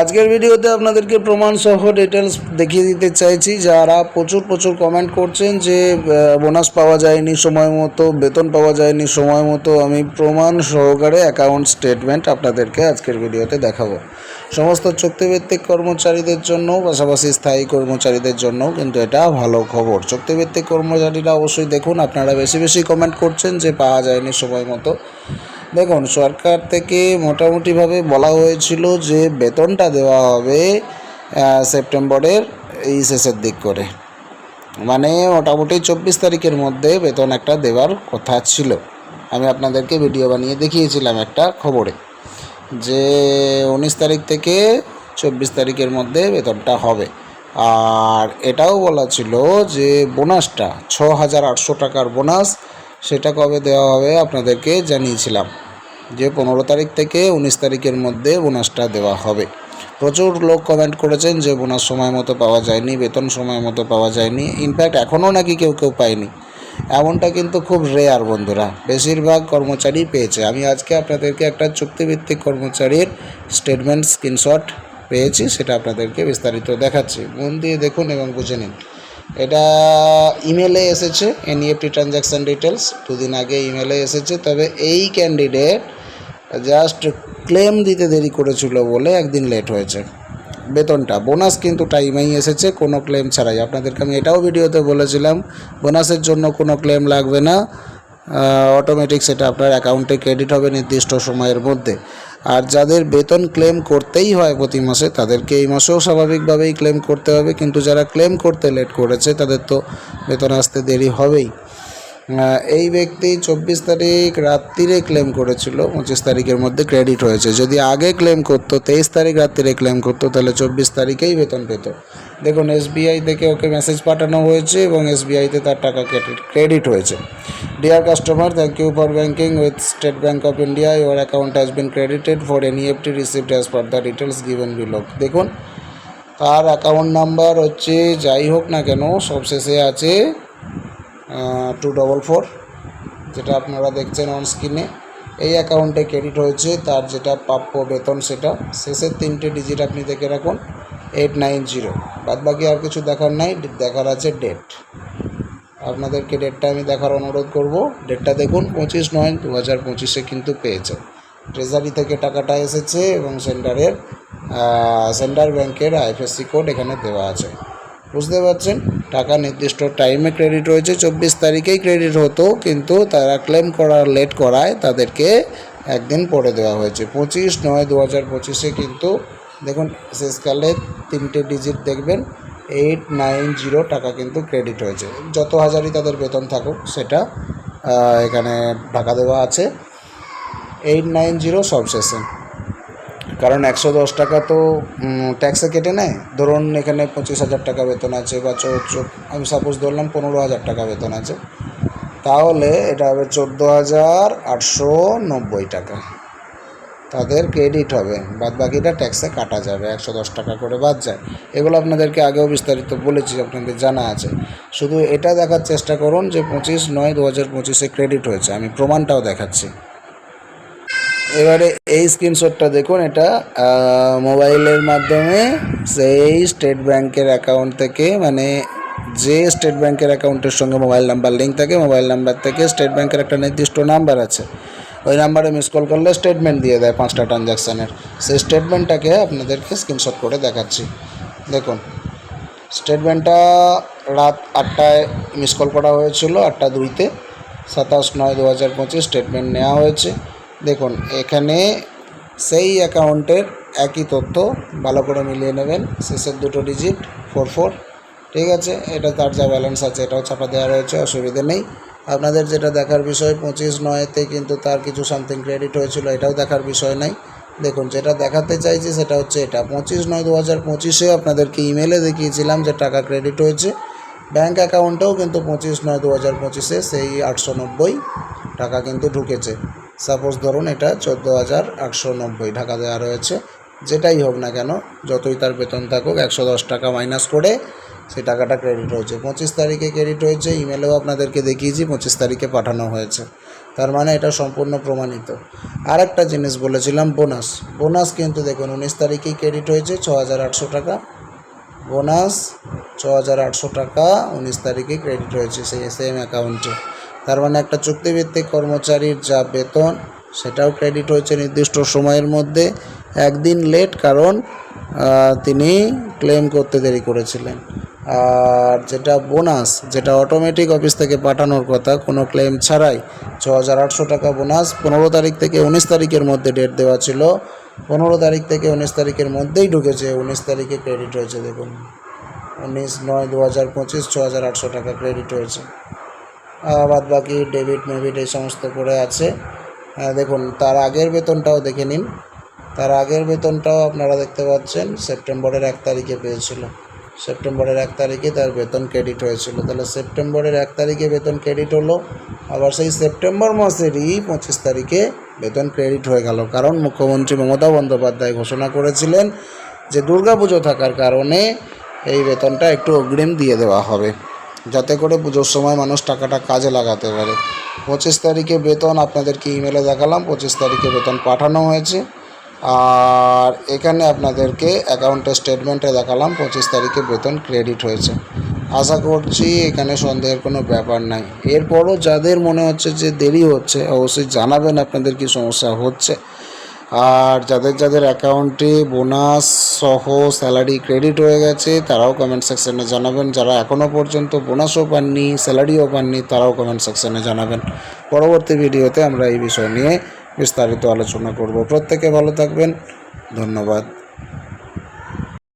আজকের ভিডিওতে আপনাদেরকে প্রমাণ সহ ডিটেলস দেখিয়ে দিতে চাইছি। যারা প্রচুর প্রচুর কমেন্ট করছেন যে বোনাস পাওয়া যায়নি সময় মতো, বেতন পাওয়া যায়নি সময় মতো, আমি প্রমাণ সহকারে অ্যাকাউন্ট স্টেটমেন্ট আপনাদেরকে আজকের ভিডিওতে দেখাবো। সমস্ত চুক্তিভিত্তিক কর্মচারীদের জন্য পাশাপাশি স্থায়ী কর্মচারীদের জন্য কিন্তু এটা ভালো খবর। চুক্তিভিত্তিক কর্মচারীরা অবশ্যই দেখুন, আপনারা বেশি বেশি কমেন্ট করছেন যে পাওয়া যায়নি সময় মতো। দেখুন, সরকার থেকে মোটামুটিভাবে বলা হয়েছিল যে বেতনটা দেওয়া হবে সেপ্টেম্বরের এই শেষের দিক করে। মানে মোটামুটি চব্বিশ তারিখের মধ্যে বেতন একটা দেওয়ার কথা ছিল। আমি আপনাদেরকে ভিডিও বানিয়ে দেখিয়েছিলাম একটা খবরে যে উনিশ তারিখ থেকে চব্বিশ তারিখের মধ্যে বেতনটা হবে। আর এটাও বলা ছিল যে বোনাসটা, ছ হাজার আটশো টাকার বোনাস, সেটা কবে দেওয়া হবে আপনাদেরকে জানিয়েছিলাম। যে পনেরো তারিখ থেকে উনিশ তারিখের মধ্যে বোনাসটা দেওয়া হবে। প্রচুর লোক কমেন্ট করেছেন যে বোনাস সময় মতো পাওয়া যায়নি, বেতন সময় মতো পাওয়া যায়নি। ইনফ্যাক্ট এখনও নাকি কেউ কেউ পায়নি। এমনটা কিন্তু খুব রেয়ার বন্ধুরা। বেশিরভাগ কর্মচারী পেয়েছে। আমি আজকে আপনাদেরকে একটা চুক্তিভিত্তিক কর্মচারীর স্টেটমেন্ট স্ক্রিনশট পেয়েছি, সেটা আপনাদেরকে বিস্তারিত দেখাচ্ছি। মন দিয়ে দেখুন এবং বুঝে নিন। এটা ইমেলে এসেছে এনইএফটি ট্রানজ্যাকশান ডিটেলস দুদিন আগে ইমেলে এসেছে, তবে এই ক্যান্ডিডেট জাস্ট ক্লেম দিতে দেরি করেছিল বলে একদিন লেট হয়েছে। বেতনটা বোনাস কিন্তু টাইমেই এসেছে, কোনো ক্লেম ছাড়াই। আপনাদেরকে আমি এটাও ভিডিওতে বলেছিলাম বোনাসের জন্য কোনো ক্লেম লাগবে না। অটোমেটিক সেটা আপনার অ্যাকাউন্টে ক্রেডিট হবে নির্দিষ্ট সময়ের মধ্যে। আর যাদের বেতন ক্লেম করতেই হয় প্রতি মাসে, তাদেরকে এই মাসেও স্বাভাবিকভাবেই ক্লেম করতে হবে। কিন্তু যারা ক্লেম করতে লেট করেছে, তাদের তো বেতন আসতে দেরি হবেই। এই ব্যক্তি চব্বিশ তারিখ রাত্রিরে ক্লেম করেছিল, পঁচিশ তারিখের মধ্যে ক্রেডিট হয়েছে। যদি আগে ক্লেম করতো, তেইশ তারিখ রাত্রিরে ক্লেম করতো, তাহলে চব্বিশ তারিখেই বেতন পেত। দেখুন এসবিআই থেকে ওকে মেসেজ পাঠানো হয়েছে এবং এসবিআইতে তার টাকা ক্রেডিট হয়েছে। Dear customer thank you for banking with State Bank of India your account has been credited for NEFT received as per the details given below দেখুন, তার অ্যাকাউন্ট নাম্বার হচ্ছে, যাই হোক না কেন, সবশেষে আছে টু ডবল ফোর যেটা আপনারা দেখছেন অন স্ক্রিনে এই অ্যাকাউন্টে ক্রেডিট হয়েছে, তার যেটা প্রাপ্য বেতন সেটা। শেষের তিনটে ডিজিট আপনি দেখে রাখুন এইট নাইন জিরো বাদ বাকি আর কিছু দেখার নাই, দেখার আছে ডেট আপনাদেরকে ডেটটা আমি দেখার অনুরোধ করব। ডেটটা দেখুন, পঁচিশ নয় দু হাজার পঁচিশে কিন্তু পেয়েছে ট্রেজারি থেকে টাকাটা এসেছে এবং সেন্টারের সেন্টার ব্যাংকের আইএফএসসি কোড এখানে দেওয়া আছে। বুঝতে পারছেন? টাকা নির্দিষ্ট টাইমে ক্রেডিট হয়েছে চব্বিশ তারিখেই ক্রেডিট হতো, কিন্তু তারা ক্লেম করার লেট করায় তাদেরকে একদিন পরে দেওয়া হয়েছে। পঁচিশ নয় দু হাজার পঁচিশে কিন্তু দেখুন, শেষকালে তিনটে ডিজিট দেখবেন এইট নাইন জিরো টাকা কিন্তু ক্রেডিট হয়েছে। যত হাজারই তাদের বেতন থাকুক, সেটা এখানে টাকা দেওয়া আছে। এইট নাইন জিরো সব শেষে। কারণ একশো দশ টাকা তো ট্যাক্সে কেটে নেয়। ধরুন এখানে পঁচিশ হাজার টাকা বেতন আছে বা আমি সাপোজ ধরলাম পনেরো হাজার টাকা বেতন আছে। তাহলে এটা হবে চোদ্দ হাজার আটশো নব্বই টাকা। তাদের ক্রেডিট হবে বাদ বাকিটা ট্যাক্সে কাটা যাবে, একশো দশ টাকা করে বাদ যায়। এগুলো আপনাদেরকে আগেও বিস্তারিত বলেছি, আপনাদের জানা আছে। শুধু এটা দেখার চেষ্টা করুন যে পঁচিশ নয় দু হাজার পঁচিশে ক্রেডিট হয়েছে, আমি প্রমাণটাও দেখাচ্ছি। এবারে এই স্ক্রিনশটটা দেখুন, এটা মোবাইলের মাধ্যমে সেই স্টেট ব্যাংকের অ্যাকাউন্ট থেকে মানে যে স্টেট ব্যাংকের অ্যাকাউন্টের সঙ্গে মোবাইল নাম্বার লিঙ্ক থাকে মোবাইল নাম্বার থেকে স্টেট ব্যাংকের একটা নির্দিষ্ট নাম্বার আছে। ওই নাম্বারে মিস কল করলে স্টেটমেন্ট দিয়ে দেয় পাঁচটা ট্রানজ্যাকশানের সেই স্টেটমেন্টটাকে আপনাদেরকে স্ক্রিনশট করে দেখাচ্ছি। দেখুন স্টেটমেন্টটা রাত আটটায় মিস কল করা হয়েছিল, আটটা দুইতে। সাতাশ নয় দু হাজার পঁচিশ স্টেটমেন্ট নেওয়া হয়েছে। দেখুন, এখানে সেই অ্যাকাউন্টের একই তথ্য ভালো করে মিলিয়ে নেবেন। শেষের দুটো ডিজিট ফোর ফোর ঠিক আছে? এটা তার যা ব্যালেন্স আছে, এটাও ছাপা দেওয়া রয়েছে, অসুবিধে নেই। আপনাদের যেটা দেখার বিষয়, পঁচিশ নয়তে কিন্তু তার কিছু সামথিং ক্রেডিট হয়েছিল, এটাও দেখার বিষয় নাই। দেখুন, যেটা দেখাতে চাইছি সেটা হচ্ছে এটা। পঁচিশ নয় দু হাজার পঁচিশে আপনাদেরকে ইমেলে দেখিয়েছিলাম যে টাকা ক্রেডিট হয়েছে। ব্যাঙ্ক অ্যাকাউন্টেও কিন্তু পঁচিশ নয় দু হাজার পঁচিশে সেই আটশো নব্বই টাকা কিন্তু ঢুকেছে। সাপোজ ধরুন এটা চোদ্দ হাজার আটশো নব্বই টাকা দেওয়া রয়েছে, যেটাই হোক না কেন, যতই তার বেতন থাকুক, একশো দশ টাকা মাইনাস করে সেই টাকাটা ক্রেডিট হয়েছে। পঁচিশ তারিখে ক্রেডিট হয়েছে ইমেলেও আপনাদেরকে দেখিয়েছি, পঁচিশ তারিখে পাঠানো হয়েছে। তার মানে এটা সম্পূর্ণ প্রমাণিত। আর একটা জিনিস বলেছিলাম বোনাস বোনাস কিন্তু দেখুন, উনিশ তারিখেই ক্রেডিট হয়েছে ছ হাজার আটশো টাকা। বোনাস ছ হাজার আটশো টাকা উনিশ তারিখে ক্রেডিট হয়েছে সেই সেম অ্যাকাউন্টে তার মানে একটা চুক্তিভিত্তিক কর্মচারীর যা বেতন, সেটাও ক্রেডিট হয়েছে নির্দিষ্ট সময়ের মধ্যে, একদিন লেট কারণ তিনি ক্লেম করতে দেরি করেছিলেন। আর যেটা বোনাস যেটা অটোমেটিক অফিস থেকে পাঠানোর কথা, কোনো ক্লেম ছাড়াই ছ হাজার আটশো টাকা বোনাস পনেরো তারিখ থেকে উনিশ তারিখের মধ্যে ডেট দেওয়া ছিল। পনেরো তারিখ থেকে উনিশ তারিখের মধ্যেই ঢুকেছে, উনিশ তারিখে ক্রেডিট হয়েছে, দেখুন। উনিশ নয় দু হাজার পঁচিশ ছ হাজার আটশো টাকা ক্রেডিট হয়েছে। বাদ বাকি ডেবিট, মেবিট এই সমস্ত করে আছে। দেখুন, তার আগের বেতনটাও দেখে নিন। তার আগের বেতনটাও আপনারা দেখতে পাচ্ছেন, সেপ্টেম্বরের এক তারিখে পেয়েছিল। সেপ্টেম্বরের এক তারিখে তার বেতন ক্রেডিট হয়েছিল। তাহলে সেপ্টেম্বরের এক তারিখে বেতন ক্রেডিট হলো, আবার সেই সেপ্টেম্বর মাসেরই পঁচিশ তারিখে বেতন ক্রেডিট হয়ে গেল। কারণ মুখ্যমন্ত্রী মমতা বন্দ্যোপাধ্যায় ঘোষণা করেছিলেন যে দুর্গাপুজো থাকার কারণে এই বেতনটা একটু অগ্রিম দিয়ে দেওয়া হবে। যাতে করে পুজোর সময় মানুষ টাকাটা কাজে লাগাতে পারে। পঁচিশ তারিখে বেতন আপনাদেরকে ইমেলে দেখালাম, পঁচিশ তারিখে বেতন পাঠানো হয়েছে। আর এখানে আপনাদেরকে অ্যাকাউন্টের স্টেটমেন্টে দেখালাম, পঁচিশ তারিখে বেতন ক্রেডিট হয়েছে। আশা করছি এখানে সন্দেহের কোনো ব্যাপার নাই। এরপরও যাদের মনে হচ্ছে যে দেরি হচ্ছে, অবশ্যই জানাবেন আপনাদের কি সমস্যা হচ্ছে। আর যাদের যাদের অ্যাকাউন্টে বোনাস সহ স্যালারি ক্রেডিট হয়ে গেছে, তারাও কমেন্ট সেকশানে জানাবেন। যারা এখনও পর্যন্ত বোনাসও পাননি, স্যালারিও পাননি, তারাও কমেন্ট সেকশানে জানাবেন। পরবর্তী ভিডিওতে আমরা এই বিষয় নিয়ে বিস্তারিত আলোচনা করব। প্রত্যেকে ভালো থাকবেন। ধন্যবাদ।